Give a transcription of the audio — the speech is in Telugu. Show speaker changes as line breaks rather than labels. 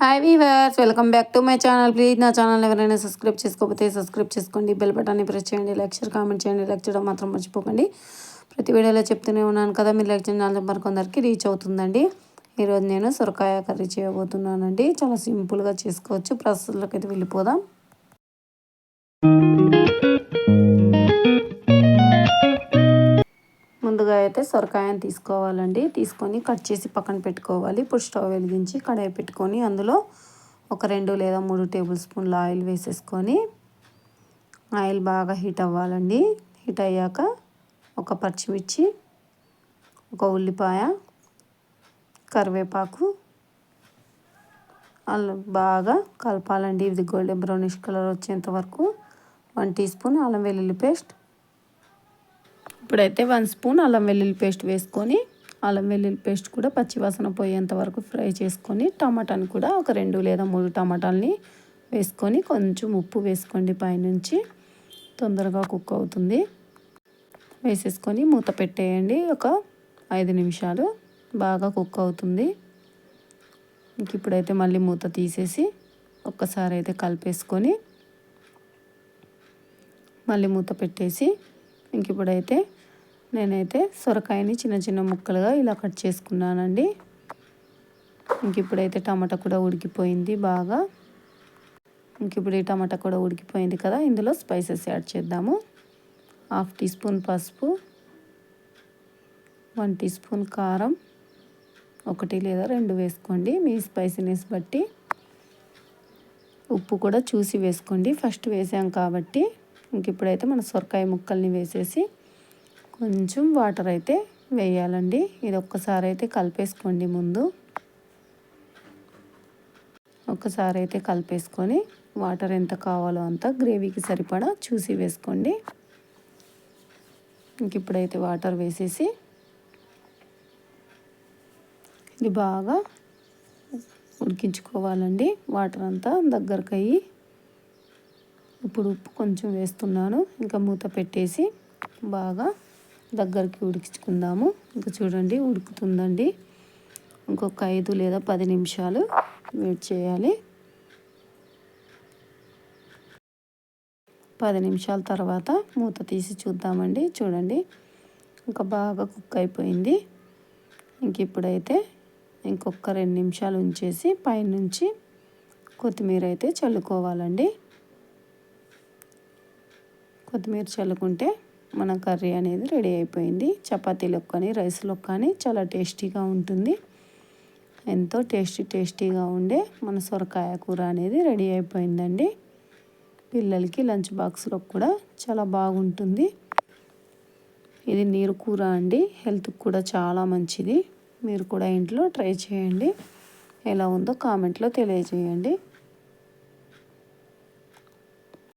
Hi viewers welcome back to my channel please నా ఛానల్ ఎవరైనా సబ్స్క్రైబ్ చేసుకోకపోతే సబ్స్క్రైబ్ చేసుకోండి. బెల్ బటన్ని ప్రెస్ చేయండి. లెక్చర్ కామెంట్ చేయండి. లైక్ చేయడం మాత్రం మర్చిపోకండి. ప్రతి వీడియోలో చెప్తూనే ఉన్నాను కదా మీరు లైక్ చేయండి మరి కొందరికి రీచ్ అవుతుందండి. ఈరోజు నేను సొరకాయ కర్రీ చేయబోతున్నానండి. చాలా సింపుల్గా చేసుకోవచ్చు. ప్రాసెస్లోకి అయితే వెళ్ళిపోదాం. ముందుగా అయితే సొరకాయని తీసుకోవాలండి. తీసుకొని కట్ చేసి పక్కన పెట్టుకోవాలి. ఇప్పుడు స్టవ్ వెలిగించి కడాయి పెట్టుకొని అందులో ఒక రెండు లేదా మూడు టేబుల్ స్పూన్ల ఆయిల్ వేసేసుకొని ఆయిల్ బాగా హీట్ అవ్వాలండి. హీట్ అయ్యాక ఒక పచ్చిమిర్చి ఒక ఉల్లిపాయ కరివేపాకు అల్లం బాగా కలపాలండి. ఇది గోల్డెన్ బ్రౌనిష్ కలర్ వచ్చేంత వరకు. వన్ టీ స్పూన్ అల్లం వెల్లుల్లి పేస్ట్ ఇప్పుడైతే వన్ స్పూన్ అల్లం వెల్లుల్లి పేస్ట్ వేసుకొని అల్లం వెల్లుల్లి పేస్ట్ కూడా పచ్చివాసన పోయేంత వరకు ఫ్రై చేసుకొని టమాటాని కూడా ఒక రెండు లేదా మూడు టమాటాలని వేసుకొని కొంచెం ఉప్పు వేసుకోండి పైనుంచి. తొందరగా కుక్ అవుతుంది. వేసేసుకొని మూత పెట్టేయండి ఒక ఐదు నిమిషాలు. బాగా కుక్ అవుతుంది. ఇంక ఇప్పుడైతే మళ్ళీ మూత తీసేసి ఒక్కసారి అయితే కలిపేసుకొని మళ్ళీ మూత పెట్టేసి ఇంక ఇప్పుడైతే నేనైతే సొరకాయని చిన్న చిన్న ముక్కలుగా ఇలా కట్ చేసుకున్నానండి. ఇంక ఇప్పుడైతే టమాటా కూడా ఉడికిపోయింది బాగా. ఇంక ఇప్పుడు ఈ టమాటా కూడా ఉడికిపోయింది కదా ఇందులో స్పైసెస్ యాడ్ చేద్దాము. హాఫ్ టీ స్పూన్ పసుపు వన్ టీ స్పూన్ కారం ఒకటి లేదా రెండు వేసుకోండి. మీ స్పైసీనెస్ బట్టి ఉప్పు కూడా చూసి వేసుకోండి. ఫస్ట్ వేసాం కాబట్టి ఇంక ఇప్పుడైతే మన సొరకాయ ముక్కల్ని వేసేసి కొంచెం వాటర్ అయితే వేయాలండి. ఇది ఒక్కసారి అయితే కలిపేసుకోండి ముందు. ఒక్కసారి అయితే కలిపేసుకొని వాటర్ ఎంత కావాలో అంత గ్రేవీకి సరిపడా చూసి వేసుకోండి. ఇంక ఇప్పుడైతే వాటర్ వేసేసి ఇది బాగా ఉడికించుకోవాలండి. వాటర్ అంతా దగ్గరకు అయ్యి ఇప్పుడు ఉప్పు కొంచెం వేస్తున్నాను. ఇంకా మూత పెట్టేసి బాగా దగ్గరికి ఉడికించుకుందాము. ఇంకా చూడండి ఉడుకుతుందండి. ఇంకొక ఐదు లేదా పది నిమిషాలు వెయిట్ చేయాలి. పది నిమిషాల తర్వాత మూత తీసి చూద్దామండి. చూడండి ఇంకా బాగా కుక్ అయిపోయింది. ఇంక ఇప్పుడైతే ఇంకొక రెండు నిమిషాలు ఉంచేసి పైనుంచి కొత్తిమీర అయితే చల్లుకోవాలండి. కొత్తిమీర చల్లుకుంటే మన కర్రీ అనేది రెడీ అయిపోయింది. చపాతీలకు కానీ రైస్లోకి కానీ చాలా టేస్టీగా ఉంటుంది. ఎంతో టేస్టీ టేస్టీగా ఉండే మన సొరకాయ కూర అనేది రెడీ అయిపోయిందండి. పిల్లలకి లంచ్ బాక్స్లో కూడా చాలా బాగుంటుంది. ఇది నీరు కూర అండి. హెల్త్కి కూడా చాలా మంచిది. మీరు కూడా ఇంట్లో ట్రై చేయండి. ఎలా ఉందో కామెంట్లో తెలియజేయండి.